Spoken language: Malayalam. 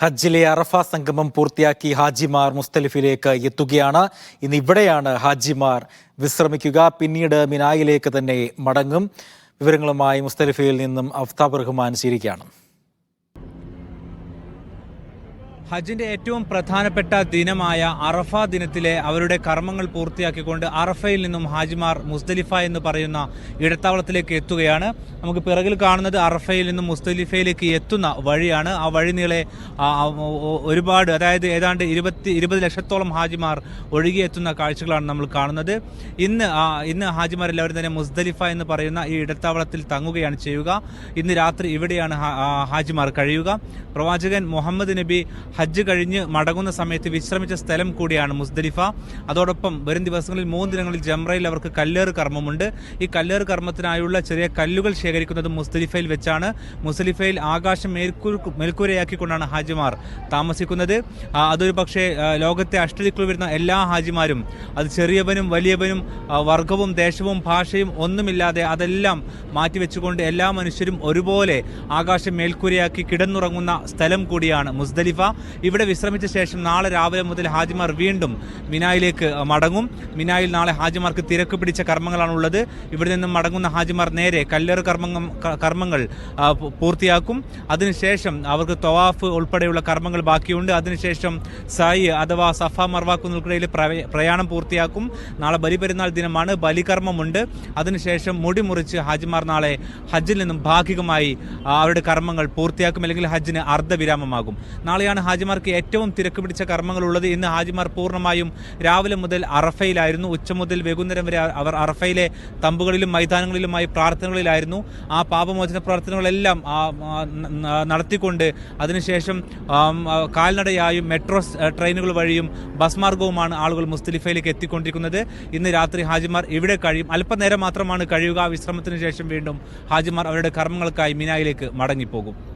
ഹജ്ജിലെ അറഫ സംഗമം പൂർത്തിയാക്കി ഹാജിമാർ മുസ്തലിഫിലേക്ക് എത്തുകയാണ്. ഇന്ന് ഇവിടെയാണ് ഹാജിമാർ വിശ്രമിക്കുക. പിന്നീട് മിനായിലേക്ക് തന്നെ മടങ്ങും. വിവരങ്ങളുമായി മുസ്തലിഫയിൽ നിന്നും അഫ്താബ് റഹ്മാൻ ചേരുകയാണ് ഹജ്ജിന്റെ ഏറ്റവും പ്രധാനപ്പെട്ട ദിനമായ അറഫ ദിനത്തിലെ അവരുടെ കർമ്മങ്ങൾ പൂർത്തിയാക്കിക്കൊണ്ട് അറഫയിൽ നിന്നും ഹാജിമാർ മുസ്തലിഫ എന്ന് പറയുന്ന ഇടത്താവളത്തിലേക്ക് എത്തുകയാണ്. നമുക്ക് പിറകിൽ കാണുന്നത് അറഫയിൽ നിന്നും മുസ്തലിഫയിലേക്ക് എത്തുന്ന വഴിയാണ്. ആ വഴി നീളെ ഒരുപാട് അതായത് ഏതാണ്ട് ഇരുപത്തി ഇരുപത് ലക്ഷത്തോളം ഹാജിമാർ ഒഴുകിയെത്തുന്ന കാഴ്ചകളാണ് നമ്മൾ കാണുന്നത്. ഇന്ന് ഇന്ന് ഹാജിമാർ എല്ലാവരും തന്നെ മുസ്തലിഫ എന്ന് പറയുന്ന ഈ ഇടത്താവളത്തിൽ തങ്ങുകയാണ് ചെയ്യുക. ഇന്ന് രാത്രി ഇവിടെയാണ് ഹാജിമാർ കഴിയുക. പ്രവാചകൻ മുഹമ്മദ് നബി ഹജ്ജ് കഴിഞ്ഞ് മടങ്ങുന്ന സമയത്ത് വിശ്രമിച്ച സ്ഥലം കൂടിയാണ് മുസ്ദലിഫ. അതോടൊപ്പം വരും ദിവസങ്ങളിൽ മൂന്ന് ദിനങ്ങളിൽ ജംറയിൽ അവർക്ക് കല്ലേറ് കർമ്മമുണ്ട്. ഈ കല്ലേറ് കർമ്മത്തിനായുള്ള ചെറിയ കല്ലുകൾ ശേഖരിക്കുന്നത് മുസ്ദലിഫയിൽ വെച്ചാണ്. മുസ്ദലിഫയിൽ ആകാശം മേൽക്കൂരയാക്കിക്കൊണ്ടാണ് ഹാജിമാർ താമസിക്കുന്നത്. അതൊരു പക്ഷേ ലോകത്തെ അഷ്ടദിക്കുൾ വരുന്ന എല്ലാ ഹാജിമാരും അത് ചെറിയവനും വലിയവനും വർഗവും ദേശവും ഭാഷയും ഒന്നുമില്ലാതെ അതെല്ലാം മാറ്റിവെച്ചുകൊണ്ട് എല്ലാ മനുഷ്യരും ഒരുപോലെ ആകാശം മേൽക്കൂരയാക്കി കിടന്നുറങ്ങുന്ന സ്ഥലം കൂടിയാണ് മുസ്ദലിഫ. ഇവിടെ വിശ്രമിച്ച ശേഷം നാളെ രാവിലെ മുതൽ ഹാജിമാർ വീണ്ടും മിനായിലേക്ക് മടങ്ങും. മിനായിൽ നാളെ ഹാജിമാർക്ക് തിരക്ക് പിടിച്ച കർമ്മങ്ങളാണ് ഉള്ളത് ഇവിടെ നിന്നും മടങ്ങുന്ന ഹാജിമാർ നേരെ കല്ലേറ് കർമ്മങ്ങൾ കർമ്മങ്ങൾ പൂർത്തിയാക്കും. അതിനുശേഷം അവർക്ക് തൊവാഫ് ഉൾപ്പെടെയുള്ള കർമ്മങ്ങൾ ബാക്കിയുണ്ട്. അതിനുശേഷം സായി അഥവാ സഫ മർവാക്കുന്നതിൽ പ്രയാണം പൂർത്തിയാക്കും. നാളെ ബലിപെരുന്നാൾ ദിനമാണ്. ബലികർമ്മമുണ്ട്. അതിനുശേഷം മുടി മുറിച്ച് ഹാജിമാർ നാളെ ഹജ്ജിൽ നിന്നും ഭാഗികമായി അവരുടെ കർമ്മങ്ങൾ പൂർത്തിയാക്കും. അല്ലെങ്കിൽ ഹജ്ജിന് അർദ്ധവിരാമമാകും. നാളെയാണ് ഹാജിമാർക്ക് ഏറ്റവും തിരക്ക് പിടിച്ച കർമ്മങ്ങളുള്ളത് ഇന്ന് ഹാജിമാർ പൂർണമായും രാവിലെ മുതൽ അറഫയിലായിരുന്നു. ഉച്ച മുതൽ വൈകുന്നേരം വരെ അവർ അറഫയിലെ തമ്പുകളിലും മൈതാനങ്ങളിലുമായി പ്രാർത്ഥനകളിലായിരുന്നു. ആ പാപമോചന ന- നടത്തിക്കൊണ്ട് അതിനുശേഷം കാൽനടയായും മെട്രോ ട്രെയിനുകൾ വഴിയും ബസ് മാർഗവുമാണ് ആളുകൾ മുസ്തലിഫയിലേക്ക് എത്തിക്കൊണ്ടിരിക്കുന്നത്. ഇന്ന് രാത്രി ഹാജിമാർ ഇവിടെ കഴിയും. അല്പനേരം മാത്രമാണ് കഴിയുക. വിശ്രമത്തിന് ശേഷം വീണ്ടും ഹാജിമാർ അവരുടെ കർമ്മങ്ങൾക്കായി മിനായിലേക്ക് മടങ്ങിപ്പോകും.